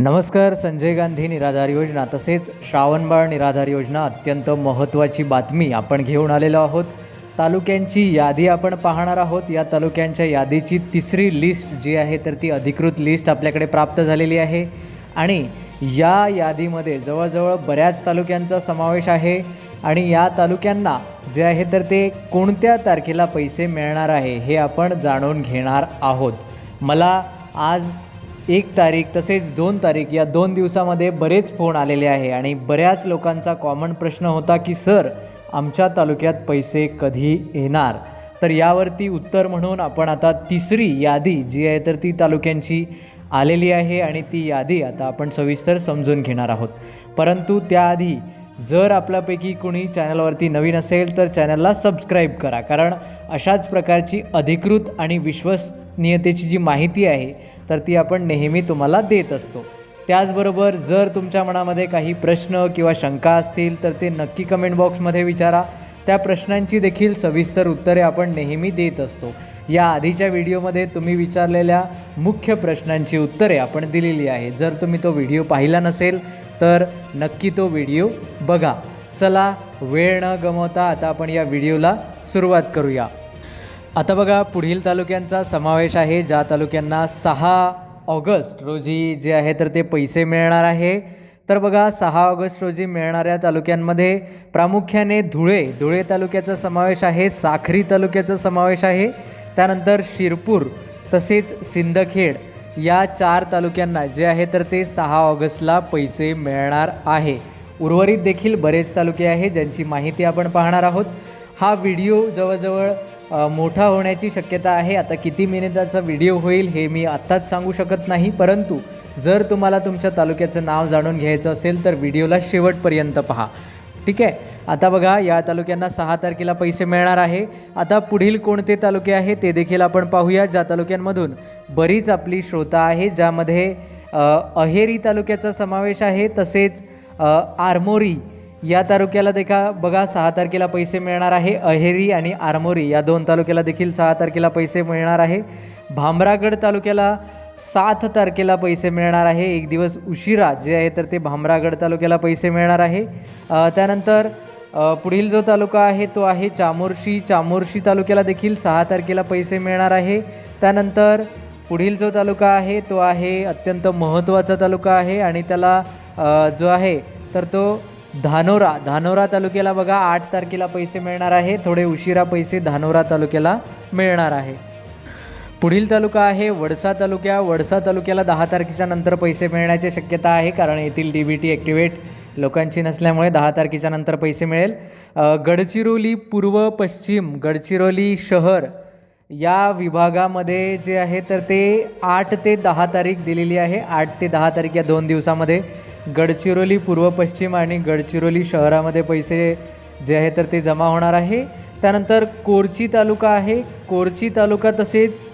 नमस्कार संजय गांधी निराधार योजना तसेच श्रावणबाळ निराधार योजना अत्यंत महत्त्वाची बातमी आपण घेऊन आलेलो आहोत. तालुक्यांची यादी आपण पाहणार आहोत. या तालुक्यांच्या यादीची तिसरी लिस्ट जी आहे तर ती अधिकृत लिस्ट आपल्याकडे प्राप्त झालेली आहे. आणि या यादीमध्ये जवळजवळ बऱ्याच तालुक्यांचा समावेश आहे. आणि या तालुक्यांना जे आहे तर ते कोणत्या तारखेला पैसे मिळणार आहे हे आपण जाणून घेणार आहोत. मला आज एक तारीख तसेच दोन तारीख या दोन दिवसामध्ये बरेच फोन आलेले आहे आणि बऱ्याच लोकांचा कॉमन प्रश्न होता की सर आमच्या तालुक्यात पैसे कधी येणार? तर यावरती उत्तर म्हणून आपण आता तिसरी यादी जी आहे तर ती तालुक्यांची आलेली आहे आणि ती यादी आता आपण सविस्तर समजून घेणार आहोत. परंतु त्याआधी जर आपल्यापैकी कोणी चॅनलवरती नवीन असेल तर चॅनलला सबस्क्राईब करा कारण अशाच प्रकारची अधिकृत आणि नियतेची जी माहिती आहे तर ती आपण नेहमी तुम्हाला देत असतो. त्याचबरोबर जर तुमच्या मनामध्ये काही प्रश्न किंवा शंका असतील तर ते नक्की कमेंट बॉक्समध्ये विचारा. त्या प्रश्नांची देखील सविस्तर उत्तरे आपण नेहमी देत असतो. या आधीच्या व्हिडिओमध्ये तुम्ही विचारलेल्या मुख्य प्रश्नांची उत्तरे आपण दिलेली आहे जर तुम्ही तो व्हिडिओ पाहिला नसेल तर नक्की तो व्हिडिओ बघा. चला वेळ न गमवता आता आपण या व्हिडिओला सुरुवात करूया. आता बघा पुढील तालुक्यांचा समावेश आहे. ज्या तालुक्यांना सहा ऑगस्ट रोजी जे आहे तर ते पैसे मिळणार आहे. तर बघा सहा ऑगस्ट रोजी मिळणाऱ्या तालुक्यांमध्ये प्रामुख्याने धुळे धुळे तालुक्याचा समावेश आहे साखरी तालुक्याचा समावेश आहे. त्यानंतर शिरपूर तसेच सिंदखेड या चार तालुक्यांना जे आहे तर ते सहा ऑगस्टला पैसे मिळणार आहे. उर्वरित देखील बरेच तालुके आहे ज्यांची माहिती आपण पाहणार आहोत. हा व्हिडिओ जवळजवळ मोठा होण्याची शक्यता आहे. आता किती मिनिटाचा व्हिडिओ होईल हे मी आत्ताच सांगू शकत नाही. परंतु जर तुम्हाला तुमच्या तालुक्याचं नाव जाणून घ्यायचं असेल तर व्हिडिओला शेवटपर्यंत पहा. ठीक आहे? आता बघा या तालुक्यांना सहा तारखेला पैसे मिळणार आहे. आता पुढील कोणते तालुके आहे ते देखील आपण पाहूया. ज्या तालुक्यांमधून बरीच आपली श्रोता आहे ज्यामध्ये अहेरी तालुक्याचा समावेश आहे. तसेच आरमोरी या तालुक्याला देखा बघा सहा तारखेला पैसे मिळणार आहे. अहेरी आणि आरमोरी या दोन तालुक्याला देखील सहा तारखेला पैसे मिळणार आहे. भामरागड तालुक्याला सात तारखेला पैसे मिळणार आहे. एक दिवस उशिरा जे आहे तर ते भामरागड तालुक्याला पैसे मिळणार आहे. त्यानंतर पुढील जो तालुका आहे तो आहे चामोर्शी. चामोर्शी तालुक्याला देखील सहा तारखेला पैसे मिळणार आहे. त्यानंतर पुढील जो तालुका आहे तो आहे अत्यंत महत्त्वाचा तालुका आहे आणि त्याला जो आहे तर तो धानोरा धानोरा तालुक्याला बघा आठ तारखेला पैसे मिळणार आहे. थोडे उशिरा पैसे धानोरा तालुक्याला मिळणार आहे. पुढील तालुका आहे वडसा तालुक्या. वडसा तालुक्याला दहा तारखेच्या नंतर पैसे मिळण्याची शक्यता आहे कारण येथील डी बी टी ॲक्टिवेट लोकांची नसल्यामुळे दहा तारखेच्या नंतर पैसे मिळेल. गडचिरोली पूर्व पश्चिम गडचिरोली शहर या विभागामध्ये जे आहे तर ते आठ ते दहा तारीख दिलेली आहे. आठ ते दहा तारीख या दोन दिवसामध्ये गडचिरोली पूर्व पश्चिम आणि गडचिरोली शहरामध्ये पैसे जे आहे तर ते जमा होणार आहे. त्यानंतर कोरची तालुका आहे. कोरची तालुका तसेच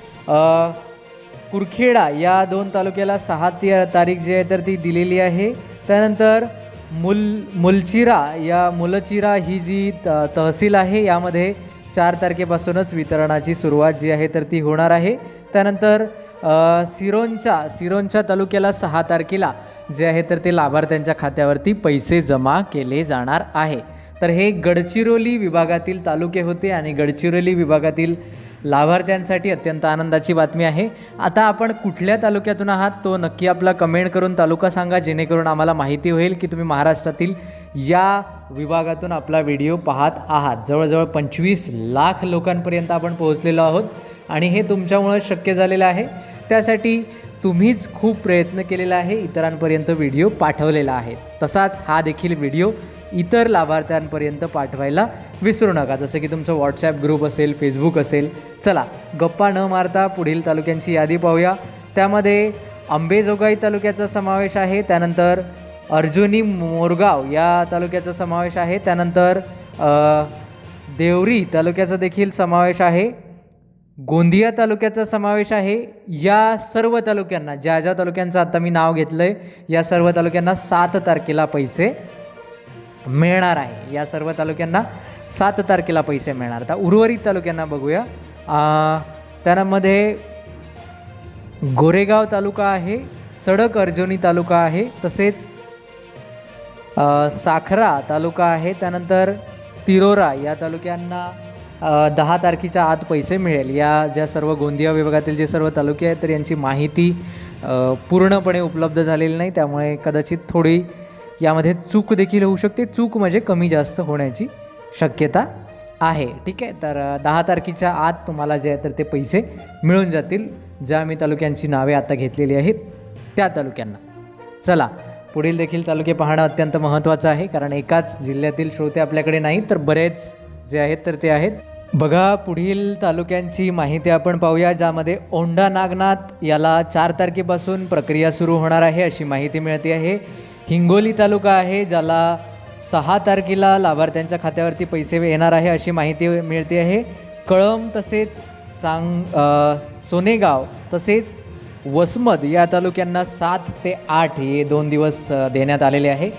कुरखेडा या दोन तालुक्याला सहा ती तारीख जी आहे तर ती दिलेली आहे. त्यानंतर मुल मुलचिरा या मुलचिरा ही जी त तहसील आहे यामध्ये चार तारखेपासूनच वितरणाची सुरुवात जी आहे तर ती होणार आहे. त्यानंतर अ, सिरोंच्या तालुक्याला सहा तारखेला जे आहे तर ते लाभार्थ्यांच्या खात्यावरती पैसे जमा केले जाणार आहे. तर हे गडचिरोली विभागातील तालुके होते आणि गडचिरोली विभागातील लाभार्थ्यांसाठी अत्यंत आनंदाची बातमी आहे. आता आपण कुठल्या तालुक्यातून आहात? तो नक्की आपला कमेंट करून तालुका सांगा जेणेकरून आम्हाला माहिती होईल की तुम्ही महाराष्ट्रातील या विभागातून आपला व्हिडिओ पाहत आहात. जवळजवळ पंचवीस लाख लोकांपर्यंत आपण पोहोचलेलो आहोत आणि हे तुमच्यामुळं शक्य झालेलं आहे. त्यासाठी तुम्हीच खूप प्रयत्न केलेला आहे इतरांपर्यंत व्हिडिओ पाठवलेला आहे. तसाच हा देखील व्हिडिओ इतर लाभार्थ्यांपर्यंत पाठवायला विसरू नका. जसं की तुमचं व्हॉट्सॲप ग्रुप असेल फेसबुक असेल. चला गप्पा न मारता पुढील तालुक्यांची यादी पाहूया. त्यामध्ये अंबेजोगाई तालुक्याचा समावेश आहे. त्यानंतर अर्जुनी मोरगाव या तालुक्याचा समावेश आहे. त्यानंतर देवरी तालुक्याचा देखील समावेश आहे. गोंदिया तालुक्याचा समावेश आहे. या सर्व तालुक्यांना ज्या ज्या तालुक्यांचं आता मी नाव घेतलं आहे या सर्व तालुक्यांना सात तारखेला पैसे मिळणार आहे. या सर्व तालुक्यांना सात तारखेला पैसे मिळणार. आता उर्वरित तालुक्यांना बघूया. त्यामध्ये गोरेगाव तालुका आहे सडक अर्जुनी तालुका आहे तसेच साखरा तालुका आहे त्यानंतर तिरोरा या तालुक्यांना दहा तारखेच्या आत पैसे मिळेल. या ज्या सर्व गोंदिया विभागातील जे सर्व तालुके आहेत तर यांची माहिती पूर्णपणे उपलब्ध झालेली नाही. त्यामुळे कदाचित थोडी यामध्ये चूक देखील होऊ शकते. चूक म्हणजे कमी जास्त होण्याची शक्यता आहे. ठीक आहे? तर दहा तारखेच्या आत तुम्हाला जे आहे तर ते पैसे मिळून जातील. ज्या मी तालुक्यांची नावे आता घेतलेली आहेत त्या तालुक्यांना. चला पुढील देखील तालुके पाहणं अत्यंत महत्त्वाचं आहे. कारण एकाच जिल्ह्यातील श्रोते आपल्याकडे नाहीत तर बरेच जे आहेत तर ते आहेत. बघा पुढील तालुक्यांची माहिती आपण पाहूया ज्यामध्ये औंढा नागनाथ याला चार तारखेपासून प्रक्रिया सुरू होणार आहे अशी माहिती मिळते आहे. हिंगोली तालुका आहे ज्याला सहा तारखेला लाभार्थ्यांच्या खात्यावरती पैसे येणार आहे अशी माहिती मिळते आहे. कळंब तसेच सांग सोनेगाव तसेच वसमत या तालुक्यांना सात ते आठ हे दोन दिवस देण्यात आलेले आहे.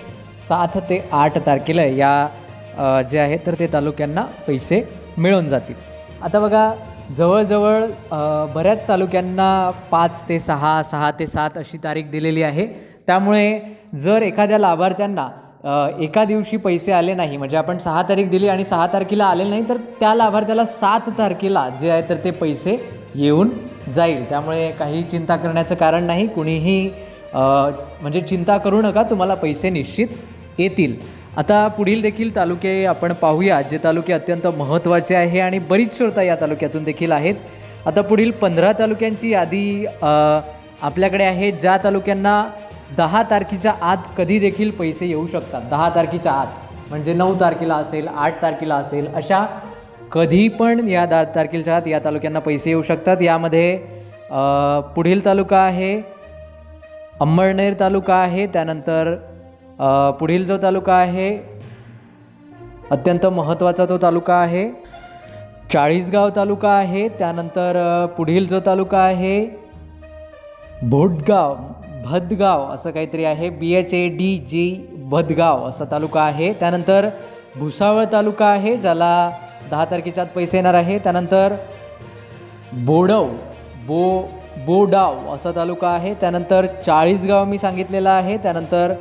सात ते आठ तारखेला या जे आहे तर ते तालुक्यांना पैसे मिळून जातील. आता बघा जवळजवळ बऱ्याच तालुक्यांना पाच ते सहा सहा ते सात अशी तारीख दिलेली आहे. त्यामुळे जर एखाद्या लाभार्थ्यांना एका दिवशी पैसे आले नाही म्हणजे आपण सहा तारीख दिली आणि सहा तारखेला आले नाही तर त्या लाभार्थ्याला सात तारखेला जे आहे तर ते पैसे येऊन जाईल. त्यामुळे काही चिंता करण्याचं कारण नाही. कुणीही म्हणजे चिंता करू नका तुम्हाला पैसे निश्चित येतील. आता पुढील देखील तालुके आपण पाहूया जे तालुके अत्यंत महत्त्वाचे आहे आणि बरीच श्रोता या तालुक्यातून देखील आहेत. आता पुढील पंधरा तालुक्यांची यादी आपल्याकडे आहे. ज्या तालुक्यांना दहा तारखेच्या आत कधी देखील पैसे येऊ शकतात? दहा तारखेच्या आत. म्हणजे नऊ तारखेला असेल आठ तारखेला असेल अशा कधी पण या दहा तारखेच्या आत या तालुक्यांना पैसे येऊ शकतात. यामध्ये पुढील तालुका आहे अंबळनेर तालुका आहे त्यानंतर पुढील जो तालुका आहे अत्यंत महत्त्वाचा तो तालुका आहे चाळीसगाव तालुका आहे त्यानंतर पुढील जो तालुका आहे भोटगाव. भदगाव असं काहीतरी आहे. बी एच ए डी जी भदगाव असा तालुका आहे. त्यानंतर भुसावळ तालुका आहे ज्याला दहा तारखेच्या आत पैसे येणार आहे. त्यानंतर बोडव बो बोडाव असा तालुका आहे. त्यानंतर चाळीसगाव मी सांगितलेला आहे. त्यानंतर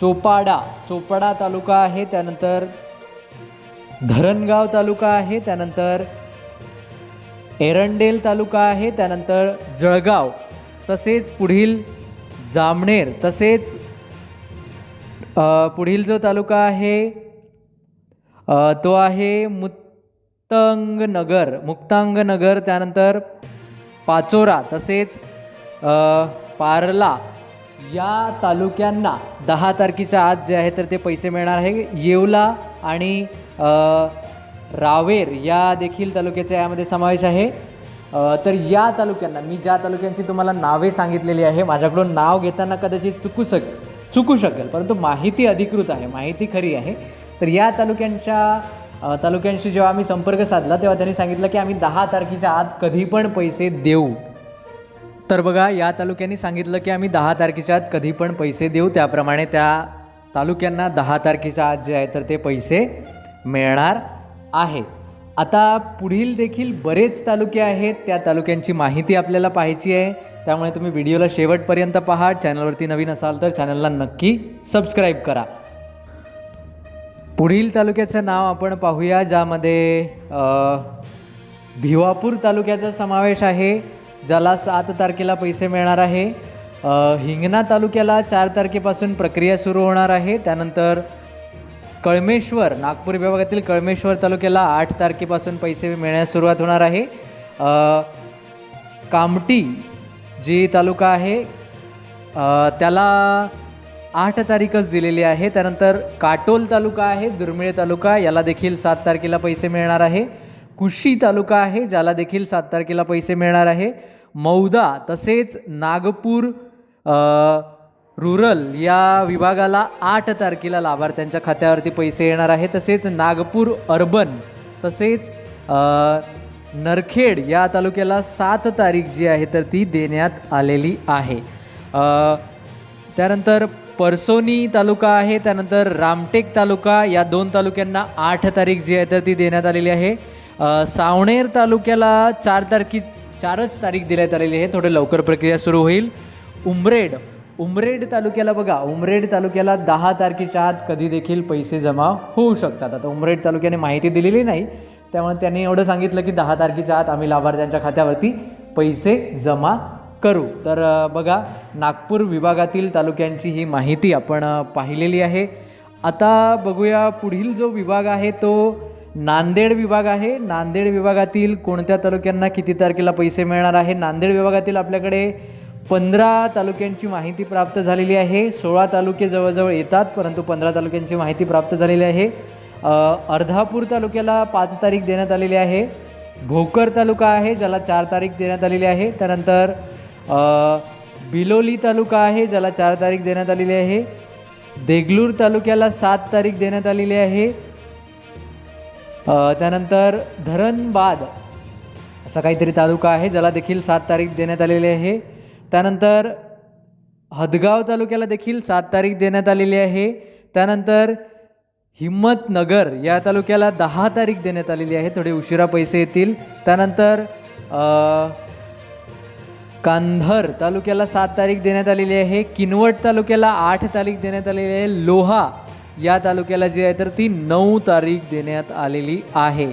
चोपाडा चोपाडा तालुका आहे. त्यानंतर धरणगाव तालुका आहे. त्यानंतर एरंडेल तालुका आहे. त्यानंतर जळगाव. तसेच पुढील जामनेर तसेच पुढील जो तालुका आहे तो आहे मुक्तांगनगर. मुक्तांगनगर त्यानंतर पाचोरा तसेच पारला. या तालुक्यांना दहा तारखेच्या आत जे आहे तर ते पैसे मिळणार आहे. येवला आणि रावेर या देखील तालुक्याचा यामध्ये समावेश आहे. तर या तालुक्यांना मी ज्या तालुक्यांची तुम्हाला नावे सांगितलेली आहे माझ्याकडून नाव घेताना कदाचित चुकू शक चुकू शकेल परंतु माहिती अधिकृत आहे माहिती खरी आहे. तर या तालुक्यांच्या तालुक्यांशी जेव्हा आम्ही संपर्क साधला तेव्हा त्यांनी सांगितलं की आम्ही दहा तारखेच्या आत कधी पण पैसे देऊ. तर बघा या तालुक्यांनी सांगितलं की आम्ही दहा तारखेच्या आत कधी पण पैसे देऊ त्याप्रमाणे त्या तालुक्यांना दहा तारखेच्या आत जे आहे तर ते पैसे मिळणार आहे. आता पुढील देखील बरेच तालुके आहेत त्या तालुक्यांची माहिती आपल्याला पाहायची आहे. त्यामुळे तुम्ही व्हिडिओला शेवटपर्यंत पहा चॅनलवरती नवीन असाल तर चॅनलला नक्की सबस्क्राईब करा. पुढील तालुक्याचं नाव आपण पाहूया ज्यामध्ये भिवापूर तालुक्याचा समावेश आहे ज्याला सात तारखेला पैसे मिळणार आहे. हिंगणा तालुक्याला चार तारखेपासून प्रक्रिया सुरू होणार आहे त्यानंतर कळमेश्वर नागपूर विभागातील कळमेश्वर तालुक्याला आठ तारखेपासून पैसे मिळण्यास सुरुवात होणार आहे. कामटी जी तालुका आहे त्याला आठ तारीखच दिलेली आहे. त्यानंतर काटोल तालुका आहे दुर्मिळ तालुका याला देखील सात तारखेला पैसे मिळणार आहे. कुशी तालुका आहे ज्याला देखील सात तारखेला पैसे मिळणार आहे. मौदा तसेच नागपूर रुरल या विभागाला आठ तारखेला लाभार्थ्यांच्या खात्यावरती पैसे येणार आहे तसेच नागपूर अर्बन तसेच नरखेड या तालुक्याला सात तारीख जी आहे तर ती देण्यात आलेली आहे. त्यानंतर परसोनी तालुका आहे त्यानंतर रामटेक तालुका या दोन तालुक्यांना आठ तारीख जी आहे तर ती देण्यात आलेली आहे. सावणेर तालुक्याला चार तारखी चारच तारीख देण्यात आलेली आहे थोडे लवकर प्रक्रिया सुरू होईल. उमरेड उमरेड तालुक्याला बघा उमरेड तालुक्याला दहा तारखेच्या आत कधी देखील पैसे जमा होऊ शकतात. आता उमरेड तालुक्याने माहिती दिलेली नाही त्यामुळे त्यांनी एवढं सांगितलं की दहा तारखेच्या आत आम्ही लाभार्थ्यांच्या खात्यावरती पैसे जमा करू. तर बघा नागपूर विभागातील तालुक्यांची ही माहिती आपण पाहिलेली आहे. आता बघूया पुढील जो विभाग आहे तो नांदेड विभाग आहे. नांदेड विभागातील कोणत्या तालुक्यांना किती तारखेला पैसे मिळणार आहे? नांदेड विभागातील आपल्याकडे पंधरा तालुक्यांची माहिती प्राप्त झालेली आहे. सोळा तालुके जवळजवळ येतात परंतु पंधरा तालुक्यांची माहिती प्राप्त झालेली आहे. अर्धापूर तालुक्याला पाच तारीख देण्यात आलेली आहे. भोकर तालुका आहे ज्याला चार तारीख देण्यात आलेली आहे. त्यानंतर बिलोली तालुका आहे ज्याला चार तारीख देण्यात आलेली आहे. देगलूर तालुक्याला सात तारीख देण्यात आलेली आहे. त्यानंतर धरणबाद असा काहीतरी तालुका आहे ज्याला देखील सात तारीख देण्यात आलेली आहे. त्यानंतर हदगाव तालुक्याला देखील सात तारीख देण्यात आलेली आहे. त्यानंतर हिम्मतनगर या तालुक्याला दहा तारीख देण्यात आलेली आहे. थोडे उशिरा पैसे येतील. त्यानंतर कांधर तालुक्याला सात तारीख देण्यात आलेली आहे. किनवट तालुक्याला आठ तारीख देण्यात आलेली आहे. लोहा या तालुक्याला जी आहे तर ती नऊ तारीख देण्यात आलेली आहे.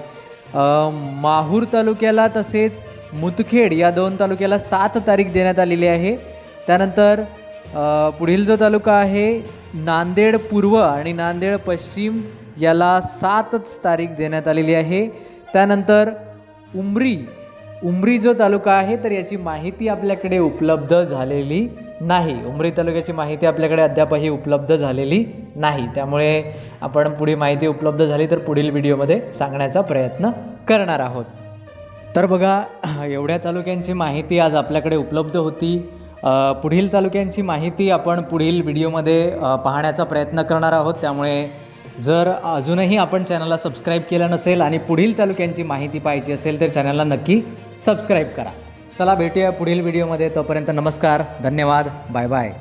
माहूर तालुक्याला तसेच मुदखेड या दोन तालुक्याला सात तारीख देण्यात आलेली आहे. त्यानंतर पुढील जो तालुका आहे नांदेड पूर्व आणि नांदेड पश्चिम याला सातच तारीख देण्यात आलेली आहे. त्यानंतर उमरी उमरी जो तालुका आहे तर याची माहिती आपल्याकडे उपलब्ध झालेली नाही. उमरी तालुक्याची माहिती आपल्याकडे अद्यापही उपलब्ध झालेली नाही. त्यामुळे आपण पुढे माहिती उपलब्ध झाली तर पुढील व्हिडिओमध्ये सांगण्याचा प्रयत्न करणार आहोत. तर बघा एवढ्या तालुक्यांची माहिती आज आपल्याकडे उपलब्ध होती. पुढील तालुक्यांची माहिती आपण पुढील व्हिडिओमध्ये पाहण्याचा प्रयत्न करणार आहोत. त्यामुळे जर अजूनही आपण चॅनलला सबस्क्राईब केलं नसेल आणि पुढील तालुक्यांची माहिती पाहिजे असेल तर चॅनलला नक्की सबस्क्राईब करा. चला भेटूया पुढील व्हिडिओमध्ये. तोपर्यंत नमस्कार धन्यवाद बाय बाय.